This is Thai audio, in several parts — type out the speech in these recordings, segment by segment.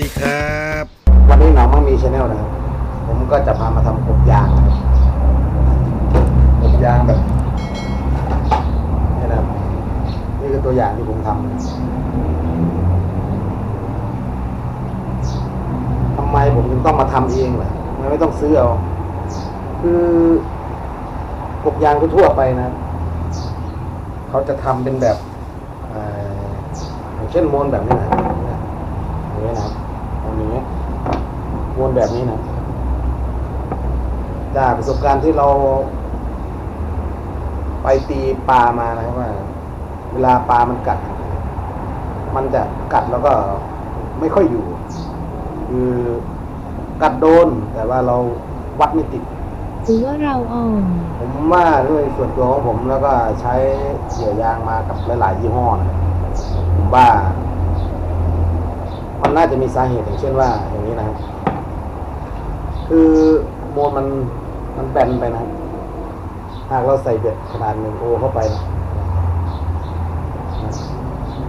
ดีครับ วันนี้หนองมังมีชาแนลนะครับ ผมก็จะพามาทำกบยางนะครับกบยางแบบนี่นะครับนี่คือตัวอย่างที่ผมทำทำไมผมถึงต้องมาทำเองล่ะทำไมไม่ต้องซื้อเอา คือกบยางทั่วไปนะ เขาจะทำเป็นแบบเช่นโมนแบบนี้นะอย่างนี้นะครับ วนแบบนี้นะจากประสบการณ์ที่เรา ไปตีปลามานะครับว่า เวลาปลามันกัด มันจะกัดแล้วก็ไม่ค่อยอยู่ คือกัดโดน แต่ว่าเราวัดไม่ติดหรือว่าเราอ่อนผมว่าด้วยส่วนตัวของผมแล้วก็ใช้เกี่ยวยางมากับหลายๆยี่ห้อนะผมว่ามันน่าจะมีสาเหตุอย่างเช่นว่าอย่างนี้นะครับ คือโมนมันมันแบนไปนะ หากเราใส่เบ็ดขนาดหนึ่งโอเข้าไปนะ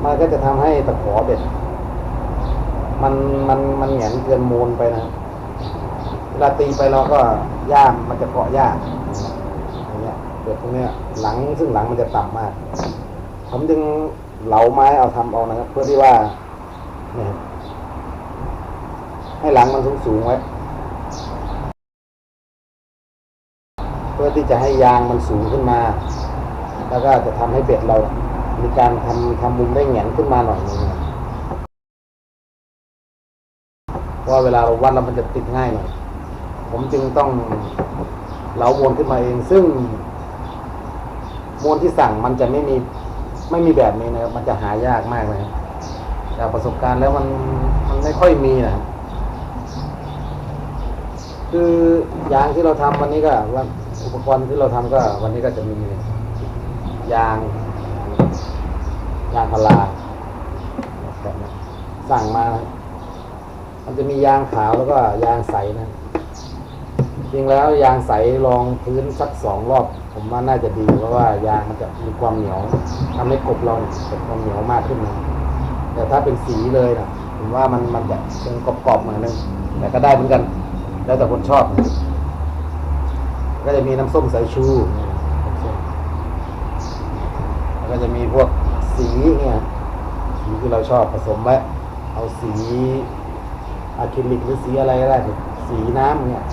มันก็จะทำให้ตะขอเบ็ด มันมันมันแหงนเกินโมนไปนะเวลาตีไปเราก็ย่ามมันจะเกาะยากอย่างเงี้ยเด็กพวกเนี้ยหลังซึ่งหลังมันจะต่ำมาก ผมจึงเหลาไม้เอาทำเอานะครับ เพื่อที่ว่าเนี่ยให้หลังมันสูงสูงไว้ เพื่อที่จะให้ยางมันสูงขึ้นมา แล้วก็จะทำให้เบ็ดเรา มีการทำทำมุมได้แหงนขึ้นมาหน่อยนึงเพราะว่าเวลาเราวัดแล้วมันจะติดง่ายหน่อย ผมจึงต้องเหลามวลขึ้นมาเอง ซึ่งมวลที่สั่งมันจะไม่มีไม่มีแบบนี้นะครับ มันจะหายากมากเลยครับจากประสบการณ์แล้วมันมันไม่ค่อยมีนะคือยางที่เราทำวันนี้ก็ว่า ปกรณ์ที่เราทำก็ วันนี้ก็จะมียางยางพาราแบบนี้สั่งมา มันจะมียางขาวแล้วก็ยางใสนะ จริงแล้วยางใสรองพื้นสักสองรอบ ผมว่าน่าจะดีเพราะว่ายางมันจะมีความเหนียวทำให้กบเราเกิดความเหนียวมากขึ้นนะแต่ถ้าเป็นสีเลยนะผมว่ามันมันจะเป็นกรอบๆหน่อยนึงแต่ก็ได้เหมือนกัน แล้วแต่คนชอบนะ ก็จะมีน้ำส้มสายชูนี่น้ำส้มแล้วก็จะมีพวกสีเนี่ยสีที่เราชอบผสมไว้เอาสีอะคริลิกหรือสีอะไรก็ได้สีน้ำเนี่ย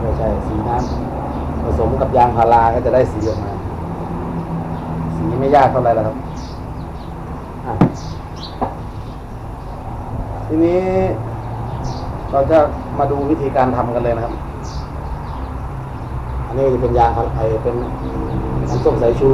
ไม่ใช่สีน้ำผสมกับยางพาราก็จะได้สีออกมา สีไม่ยากเท่าไหร่แล้วครับทีนี้เราจะมาดูวิธีการทำกันเลยนะครับ นนี้จะเป็นยางพาราไอเป็นน้ำส้มสายชู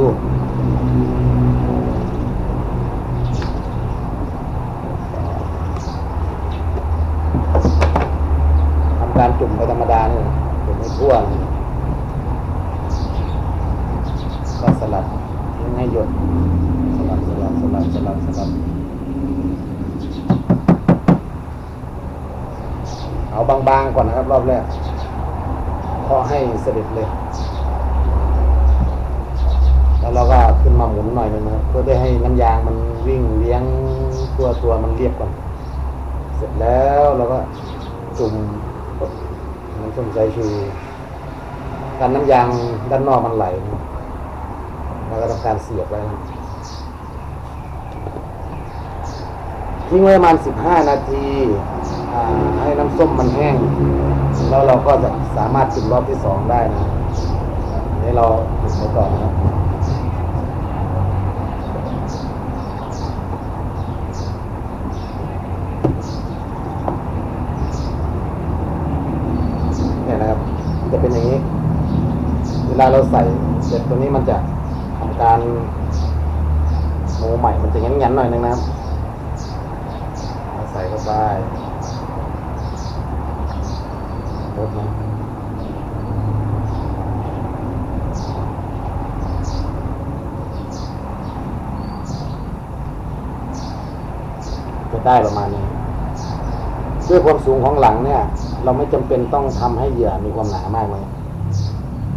ทำการจุ่มไปธรรมดาเนี่ยจุ่มให้ทั่วเลยก็สลับทิ้งให้หยดสลับสลับสลับสลับสลับเอาบางๆก่อนนะครับ รอบแรก เคาะให้เสด็จเลย แล้วเราก็ขึ้นมาหมุนหน่อยนึงนะครับเพื่อได้ให้น้ำยางมันวิ่งเลี้ยงตัวตัวมันเรียบก่อน เสร็จแล้วเราก็จุ่มน้ำส้มสายชูการน้ำยางด้านนอกมันไหลเราก็ทำการเสียบไว้ทิ้งไว้ประมาณสิบห้านาที ให้น้ำส้มมันแห้ง แล้วเราก็จะสามารถจุ่มรอบที่สองได้นะอันนี้เราจุ่มไว้ก่อนนะครับเนี่ยนะครับ จะเป็นอย่างนี้ เวลาเราใส่เสร็จตัวนี้มันจะทำการโมใหม่มันจะงั้นๆหน่อยนึงนะครับ ใส่เข้าไป ลดนะจะได้ประมาณนี้ด้วยความสูงของหลังเนี่ย เราไม่จำเป็นต้องทำให้เหยื่อมีความหนามากเลย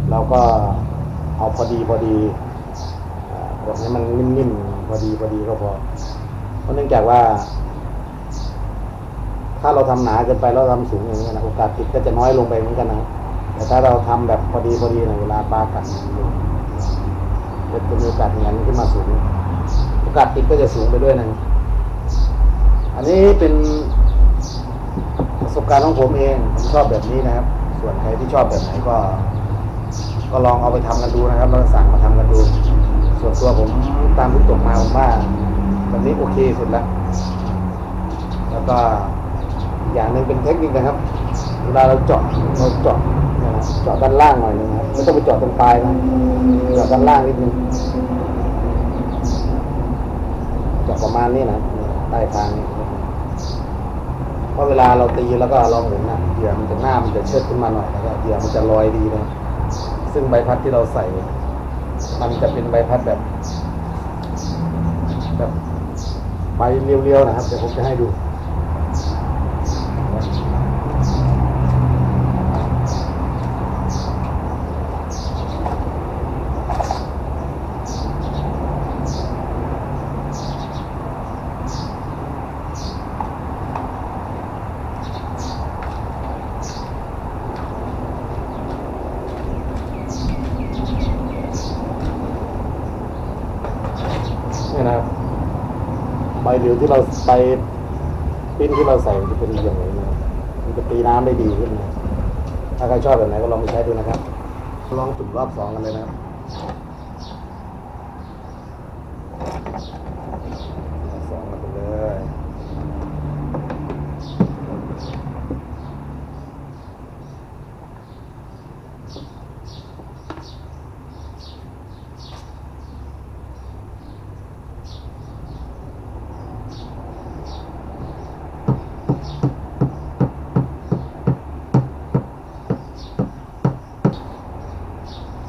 เราก็เอาพอดีพอดีเอ่อกดให้มันนิ่มๆพอดีพอดีก็พอเพราะเนื่องจากว่า ถ้าเราทำหนาเกินไปแล้วทำสูงอย่างนี้นะโอกาสติดก็จะน้อยลงไปเหมือนกันนะแต่ถ้าเราทำแบบพอดีพอดีในเวลาปลากัดมันอยู่จะมีโอกาสอย่างนั้นขึ้นมาสูง โอกาสติดก็จะสูงไปด้วยนะอันนี้เป็นประสบการณ์ของผมเองผมชอบแบบนี้นะครับ ส่วนใครที่ชอบแบบไหนก็ ก็ลองเอาไปทำกันดูนะครับล้วสั่งมาทำกันดู ส่วนตัวผมตามที่ตกมาผมว่าแบบนี้โอเคสุดแล้ว แล้วก็ อีกอย่างหนึ่งเป็นเทคนิคนะครับเวลาเราเจาะเราเจาะเจาะด้านล่างหน่อยหนึงครับไม่ต้องไปเจาะตรงปลายนะเจาะด้านล่างนิดนึงเจาะประมาณนี้นะใต้คางนี่เพราะเวลาเราตีแล้วก็เราหมุนนะเหยื่อมันจะหน้ามันจะเชิดขึ้นมาหน่อยแล้วก็เหยื่อมันจะลอยดีนะซึ่งใบพัดที่เราใส่ มันจะเป็นใบพัดแบบแบบใบเรียวๆนะครับเดี๋ยวผมจะให้ดู นี่นะครับใบเดียว ที่เราไปปิ้นที่เราใส่มันจะเป็นอย่างไรนะมันจะตีน้ำได้ดีขึ้นนะถ้าใครชอบแบบไหนก็ลองไปใช้ดูนะครับ ลองจุดรอบสองกันเลยนะครับรอบสองกันไปเลย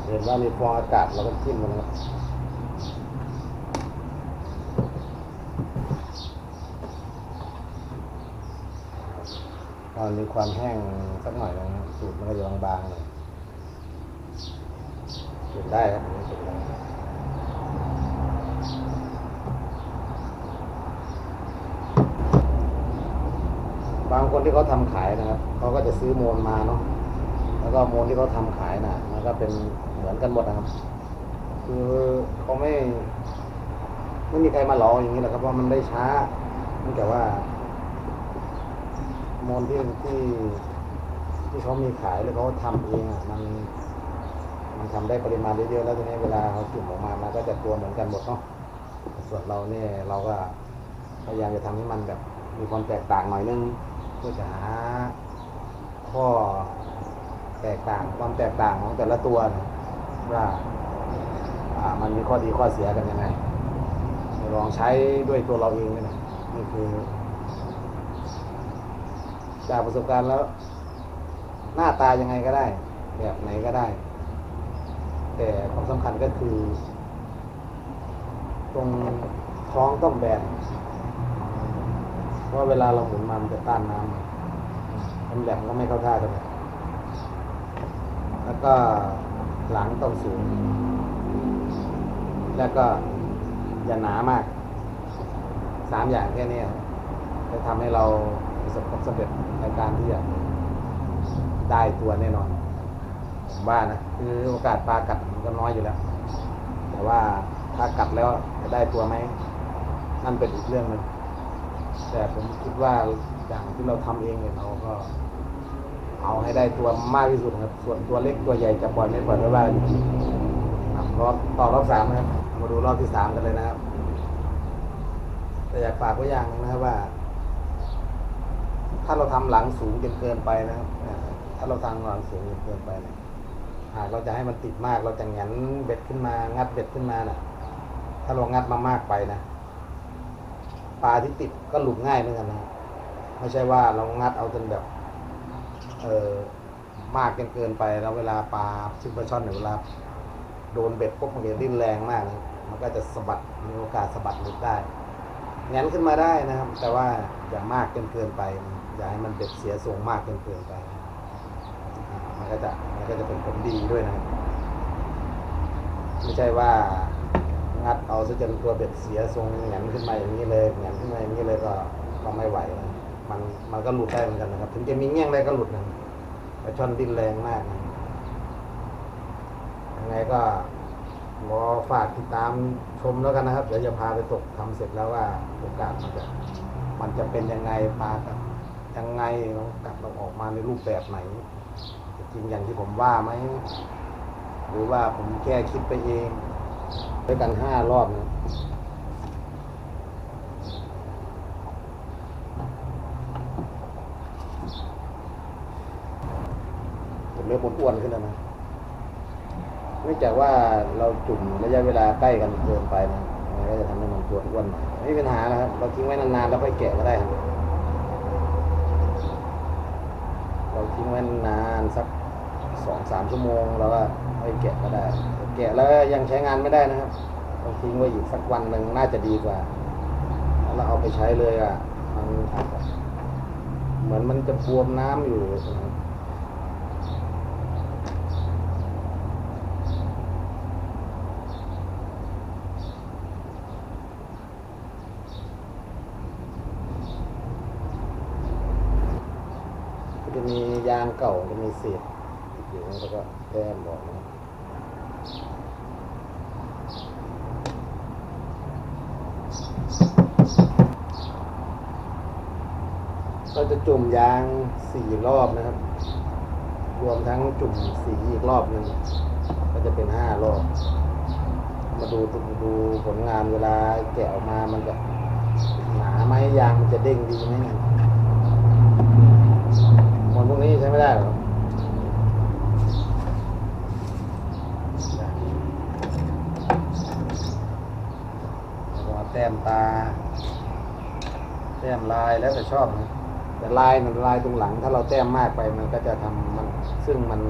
เห็ นว่ามีฟออากาศเราก็ทิ้มมันครับอมันมีความแห้งสักหน่อยนะครับสูตรมันก็จะบางๆหน่อยจุดได้ครับอันนี้จุดได้บางคนที่เขาทำขายนะครับเขาก็จะซื้อโมลมาเนาะ แล้วก็โมลที่เขาทำขายน่ะ มันก็เป็นเหมือนกันหมดนะครับ คือเขาไม่ไม่มีใครมาหลอกอย่างนี้หรอกครับเพรามันได้ช้าเนื่องจากว่าโมลที่ที่ที่เขามีขายหรือเขาทำเองอะมันมันทำได้ปริมาณเยอะๆแล้วทีนี้เวลาเขาจุ่มออกมามันก็จะตัวเหมือนกันหมดเนาะส่วนเราเนี่ยเราก็พยายามจะทำให้มันแบบ มีความแตกต่างหน่อยนึงเพื่อจะหาข้อ แตกต่างความแตกต่างของแต่ละตัวนะว่ามันมีข้อดีข้อเสียกันยังไงลองใช้ด้วยตัวเราเองนะนี่คือ จากประสบการณ์แล้ว หน้าตายังไงก็ได้ แบบไหนก็ได้ แต่ความสำคัญก็คือ ตรงท้องต้องแบนเพราะเวลาเราหมุนมันจะต้านน้ำมันแหลมก็ไม่เข้าท่ากันเลย แล้วก็หลังต้องสูง แล้วก็อย่าหนามาก สามอย่างแค่นี้จะทำให้เราประสบความสำเร็จในการที่จะได้ตัวแน่นอนผมว่านะ คือโอกาสปลากัดมันก็น้อยอยู่แล้ว แต่ว่าถ้ากัดแล้วจะได้ตัวไหมนั่นเป็นอีกเรื่องหนึ่งแต่ผมคิดว่าอย่างที่เราทำเองเนี่ยเราก็ เอาให้ได้ตัวมากที่สุดครับ ส่วนตัวเล็กตัวใหญ่จะปล่อยไม่ปล่อยไม่ว่าอยู่ครับรอบต่อรอบสามนะครับ มาดูรอบที่สามกันเลยนะครับ แต่อยากฝากไว้อย่างนะครับว่า ถ้าเราทำหลังสูงจนเกินไปนะครับ ถ้าเราทำหลังสูงจนเกินไปเนี่ยหากเราจะให้มันติดมากเราจะงันเบ็ดขึ้นมา งัดเบ็ดขึ้นมาน่ะ ถ้าเรางัดมามากไปนะปลาที่ติดก็หลุดง่ายเหมือนกันนะไม่ใช่ว่าเรางัดเอาจนแบบ เออมากจนเกินไปแล้วเวลาปลาชิปเปอร์ช่อนเนี่ยเวลาโดนเบ็ดปุ๊บมันจะดิ้นแรงมากนะมันก็จะสะบัดมีโอกาสสะบัดหลุดได้แงนขึ้นมาได้นะครับ แต่ว่าอย่ามากจนเกินไปอย่าให้มันเบ็ดเสียทรงมากจนเกินไป มันก็จะมันก็จะเป็นผลดีด้วยนะครับไม่ใช่ว่างัดเอาซะจนตัวเบ็ดเสียทรงแหงนขึ้นมาอย่างนี้เลยแหงนขึ้นมาอย่างนี้เลยก็ก็ไม่ไหวนะ มันมันก็หลุดได้เหมือนกันนะครับ ถึงจะมีเงี้ยงอะไรก็หลุดนะปลาช่อนดิ้นแรงมากนะยังไงก็รอฝากติดตามชมแล้วกันนะครับ เดี๋ยวจะพาไปตกทำเสร็จแล้วว่าโอกาสมันจะมันจะเป็นยังไงปลากับยังไงเรากัดเราออกมาในรูปแบบไหน จริงอย่างที่ผมว่าไหมหรือว่าผมแค่คิดไปเองด้วยกันห้ารอบนะผม เริ่มอ้วนขึ้นแล้วนะเนื่องจากว่าเราจุ่มระยะเวลาใกล้กันเกินไปนะมันก็จะทำให้มันตัวอ้วนไม่มีปัญหานะครับเราทิ้งไว้นานๆแล้วค่อยแกะก็ได้ครับเราทิ้งไว้นานสักสองสามชั่วโมงแล้วก็ให้แกะก็ได้ แกะแล้วยังใช้งานไม่ได้นะครับต้องทิ้งไว้อีกสักวันหนึ่งน่าจะดีกว่าแล้วเราเอาไปใช้เลยอะมันเหมือนมันจะบวมน้ำอยู่นะครับก็ จะมียางเก่าจะมีเศษติดอยู่แล้วก็แต้มบอกนะครับเราจะจุ่มยางสี่รอบนะครับ รวมทั้งจุ่มสีอีกรอบหนึ่งก็จะเป็นห้ารอบ มาดูดูผลงานเวลาแกะออกมามันจะหนาไหมยางมันจะเด้งดีไหมเนี่ยมันพวกนี้ใช้ ไม่ได้หรอแต้มตา แต้มลายแล้วแต่ชอบนะแต่ลายมันลายตรงหลัง ถ้าเราแต้มมากไปมันก็จะทำมัน ซึ่งมัน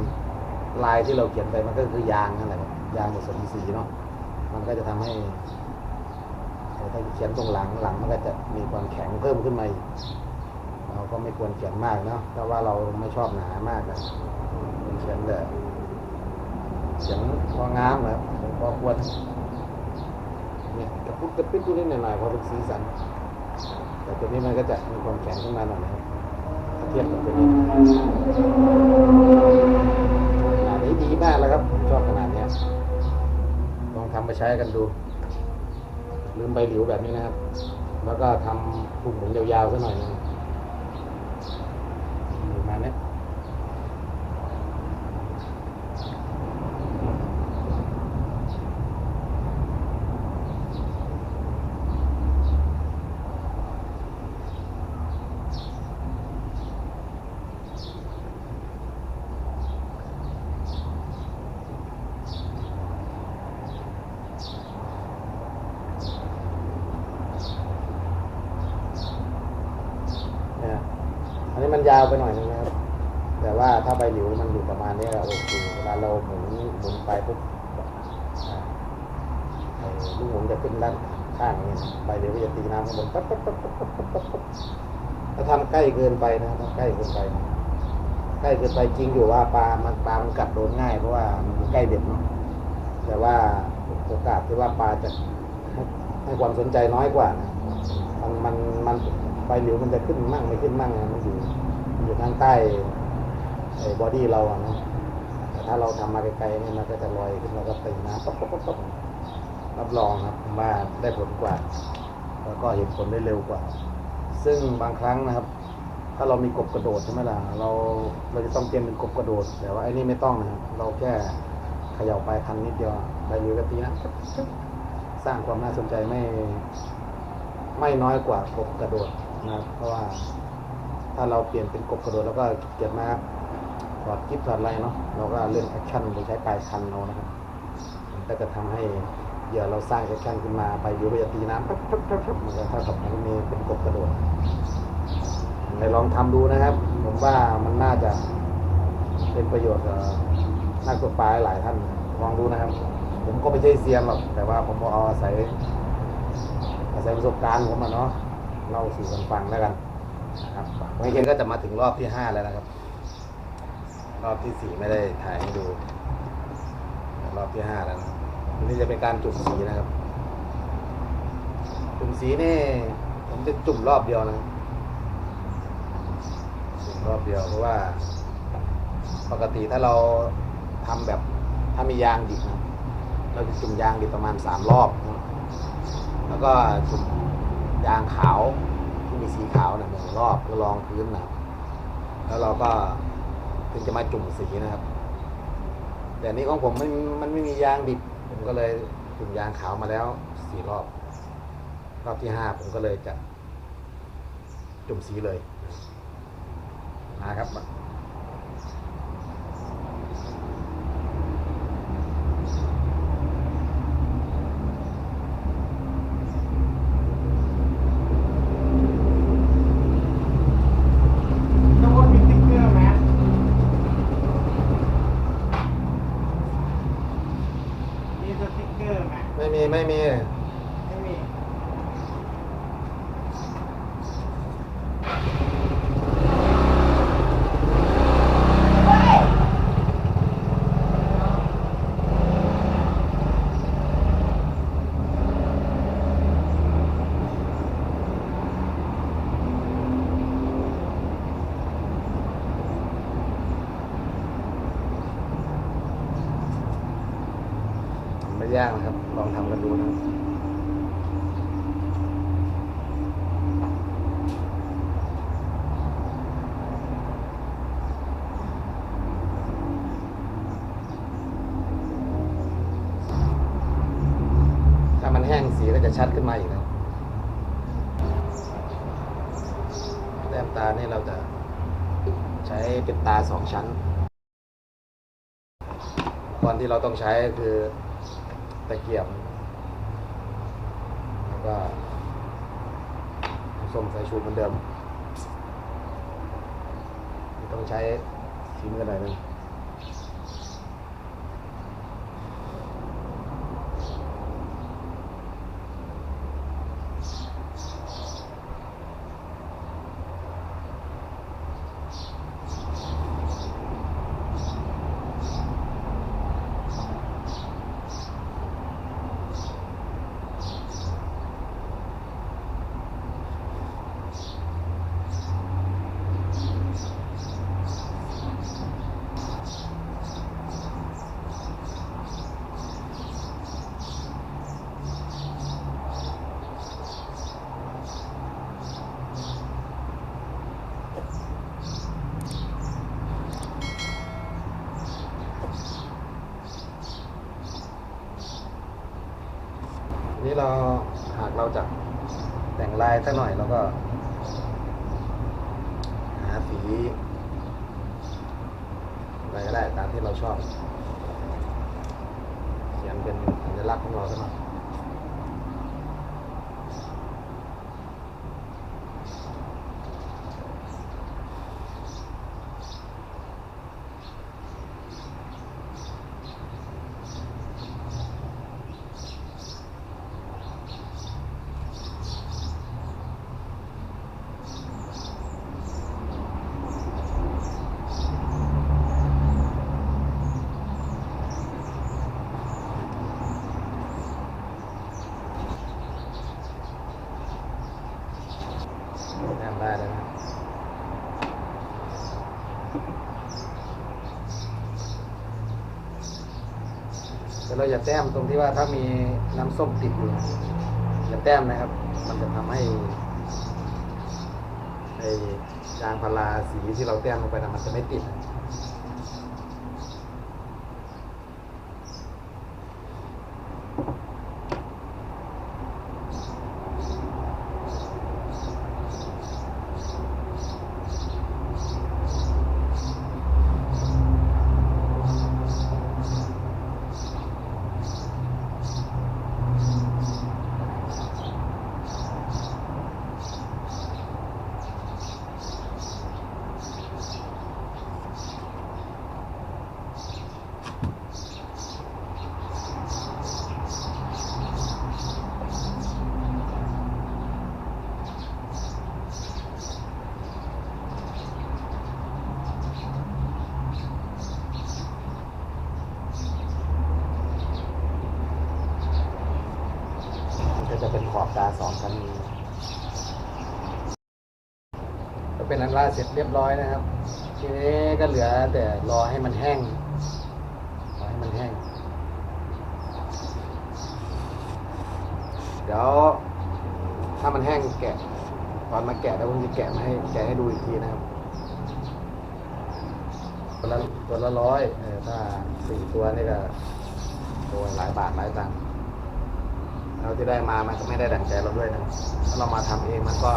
ลายที่เราเขียนไปมันก็คือยางนั่นแหละครับยางผสมสีเนาะมันก็จะทำให้ถ้าเขียนตรงหลังหลังมันก็จะมีความแข็งเพิ่มขึ้นมาอีก เราก็ไม่ควรเขียนมากเนาะถ้าว่าเราไม่ชอบหนามากนะเขียนแต่เขียนพองามนะครับพอควรเนี่ยกระปุกกระปิดตัวนิดหน่อยพอเป็นสีสัน แต่ตัวนี้มันก็จะมีความแข็งขึ้นมาหน่อยนะเทียบกับตัวนี้ขนาดนี้ดีมากแล้วครับ ชอบขนาดเนี้ยลองทำไปใช้กันดู ลืมใบหลิวแบบนี้นะครับ แล้วก็ทำปุ่มหมุนยาวๆสักหน่อยนะ ยาวไปหน่อยนะครับ แต่ว่าถ้าใบหลิวมันอยู่ประมาณนี้เราโอเคเวลาเราหมุนหมุนไปปุ๊บลูกหมุนจะขึ้นด้านข้างนี้ใบหลิวก็จะตีน้ำข้างบนปั๊บปั๊บปั๊บปั๊บปั๊บปั๊บถ้าทำใกล้เกินไปนะถ้าใกล้เกินไปใกล้เกินไปจริงอยู่ว่าปลา มันปลา มันกัดโดนง่ายเพราะว่ามันใกล้เด็ดเนาะแต่ว่าโอกาสที่ว่าปลาจะให้ความสนใจน้อยกว่านะมันมันมันไปหลิวมันจะขึ้นมั่งไม่ขึ้นมั่งนะมันอยู่ อยู่ทางใต้ไอ้บอดี้เราอะนะแต่ถ้าเราทำมาไกลๆเนี่ยมันก็จะลอยขึ้นแล้วก็ตีน้ำตบตบตบรับรองครับมว่าได้ผลกว่า แล้วก็เห็นผลได้เร็วกว่า ซึ่งบางครั้งนะครับ ถ้าเรามีกบกระโดดใช่ไหมล่ะเราเราจะต้องเตรียมเป็นกบกระโดด แต่ว่าไอ้นี่ไม่ต้องนะครับเราแค่เขย่าไปคันนิดเดียวใบหลิวกะตีนะสร้างความน่าสนใจไม่ไม่น้อยกว่ากบกระโดดนะครับเพราะว่า ถ้าเราเปลี่ยนเป็นกบกระโดดแล้วก็เก็บมาถอดกิ๊บถอดอะไรเนาะเราก็เล่นแอคชั่นโดยใช้ปลายคันเรานะครับมันก็จะทำให้เหยื่อเราสร้างแอคชั่นขึ้นมาไปอยู่ไปจะตีน้ำปั๊บปั๊บปั๊บปั๊บมันก็เท่ากับมันมีเป็นกบกระโดดไปลองทำดูนะครับ ผมว่ามันน่าจะเป็นประโยชน์กับนักตกปลาหลายท่านลองดูนะครับ ผมก็ไม่ใช่เซียนหรอกแต่ว่าผมเอาอาศัยอาศัยประสบการณ์ผมมาเนาะเล่าสู่กันฟังแล้วกัน นะครับไม่เคนก็จะมาถึงรอบที่ห้าแล้วนะครับ รอบที่สี่ไม่ได้ถ่ายให้ดู รอบที่ห้าแล้วนะอันนี้จะเป็นการจุ่มสีนะครับ จุ่มสีนี่ ผมจะจุ่มรอบเดียวนะครับรอบเดียวเพราะว่า ปกติถ้าเราทำแบบถ้ามียางดิบนะเราจะจุ่มยางดิบประมาณสามรอบ แล้วก็จุ่มยางขาว มีสีขาวนะหนึ่งรอบแล้วรองพื้นนะแล้วเราก็ถึงจะมาจุ่มสีนะครับ แต่นนี้ของผมมันมันไม่มียางดิบ ผมก็เลยจุ่มยางขาวมาแล้วสี่รอบ รอบที่ห้าผมก็เลยจะจุ่มสีเลยนะครับมา ข้างบนมีสติ๊กเกอร์ไหมมีสติ๊กเกอร์ไหม ไม่มีไม่มี ไม่มี ไม่ยากนะครับ ลองทำกันดูนะครับถ้ามันแห้ง สีก็จะชัดขึ้นมาอีกนะแต้มตานี่เราจะใช้เป็นตาสองชั้นก่อนที่เราต้องใช้คือตะเกียบแล้วก็ส้มสายชูเหมือนเดิม ต้องใช้ฝีมือหน่อยนึง ทีนี้ เราหากเราจะแต่งลายสักหน่อยเราก็ หาสีอะไรก็ได้ตามที่เราชอบเขียนเป็นสัญลักษณ์ของเราสักหน่อย แต่เราอย่าแต้มตรงที่ว่าถ้ามีน้ำส้มติดอยู่อย่าแต้มนะครับ มันจะทำให้ไอ้ยางพาราสีที่เราแต้มลงไปนะมันจะไม่ติด เป็นขอบตาสองชั้นนี้แล้วเป็นอันว่าเสร็จเรียบร้อยนะครับ ทีนี้ก็เหลือแต่รอให้มันแห้งรอให้มันแห้ง เดี๋ยวถ้ามันแห้งแกะตอนมาแกะแล้วผมจะแกะมาให้แกะให้ดูอีกทีนะครับตัวละตัวละร้อยเออถ้าสี่ตัวนี่ก็โอ้ยหลายบาทหลายตังค์ เราที่ได้มามันก็ไม่ได้ดั่งใจเราด้วยนะถ้าเรามาทำเองมันก็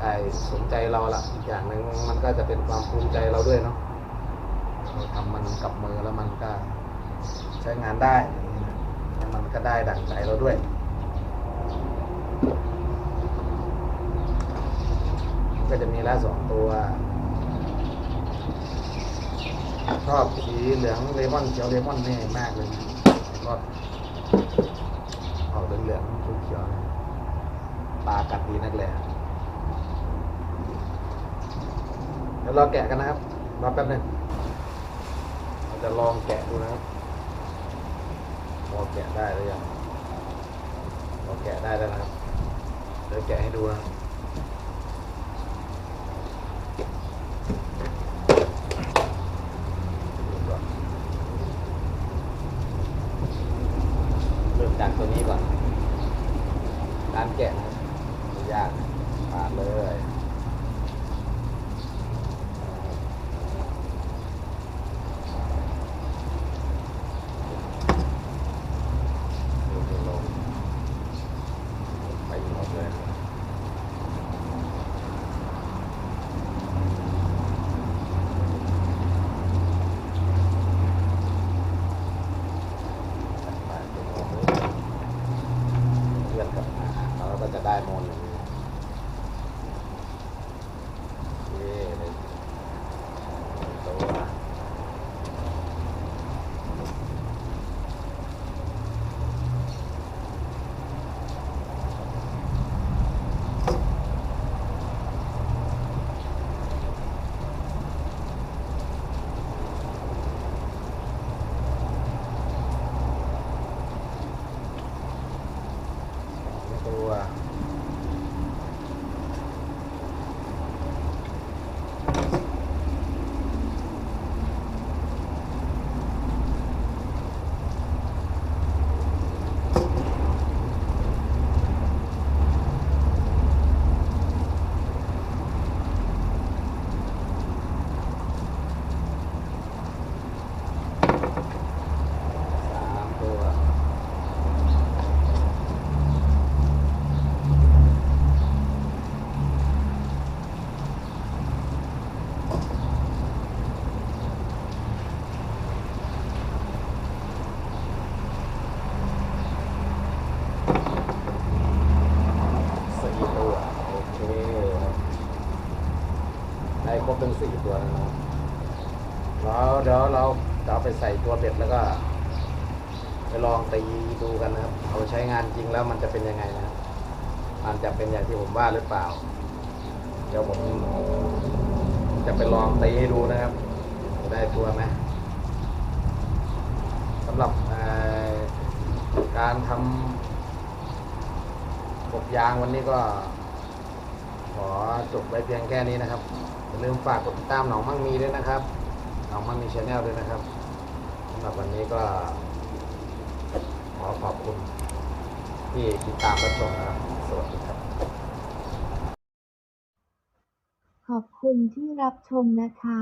ไอสนใจเราละอีกอย่างหนึ่งมันก็จะเป็นความภูมิใจเราด้วยเนาะเราทำมันกับมือแล้วมันก็ใช้งานได้แล้วมันก็ได้ดั่งใจเราด้วยก็จะมีละสองตัว ชอบสีเหลืองเลมอนเขียวเลมอนนี่มากเลยนะชอบ เหลืองเขียวปลากัดดีนักแหละเดี๋ยวเราแกะกันนะครับรอแป๊บหนึงเราจะลองแกะดูนะครับพอแกะได้หรือยังพอแกะได้แล้วนะครับเดี๋ยวแกะให้ดูนะครับ เริ่มจากตัวนี้ก่อน การแกะนะครับไม่ยากปาดเลยลงลงไปหมดเลย เพื่อนกับมาแล้วเราก็จะ ได้โมนอย่างนี้โอเคเลยตัว สองตัวสามตัว สี่ตัวโอเคได้ครบทั้งสี่ตัวแล้วนะแล้วเดี๋ยวเราจะเอาไปใส่ตัวเบ็ดแล้วก็ ไปลองตีดูกันนะครับ เอาใช้งานจริงแล้วมันจะเป็นยังไงนะครับ มันจะเป็นอย่างที่ผมว่าหรือเปล่า เดี๋ยวผมจะไปลองตีให้ดูนะครับ จะได้ตัวไหมสำหรับการทำกบยางวันนี้ก็ ขอจบไว้เพียงแค่นี้นะครับอย่าลืมฝากกดติดตามหนองมั่งมีด้วยนะครับหนองมั่งมีชาแนลด้วยนะครับสำหรับวันนี้ก็ขอขอบคุณที่ติดตามรับชมนะครับ สวัสดีครับขอบคุณที่รับชมนะคะ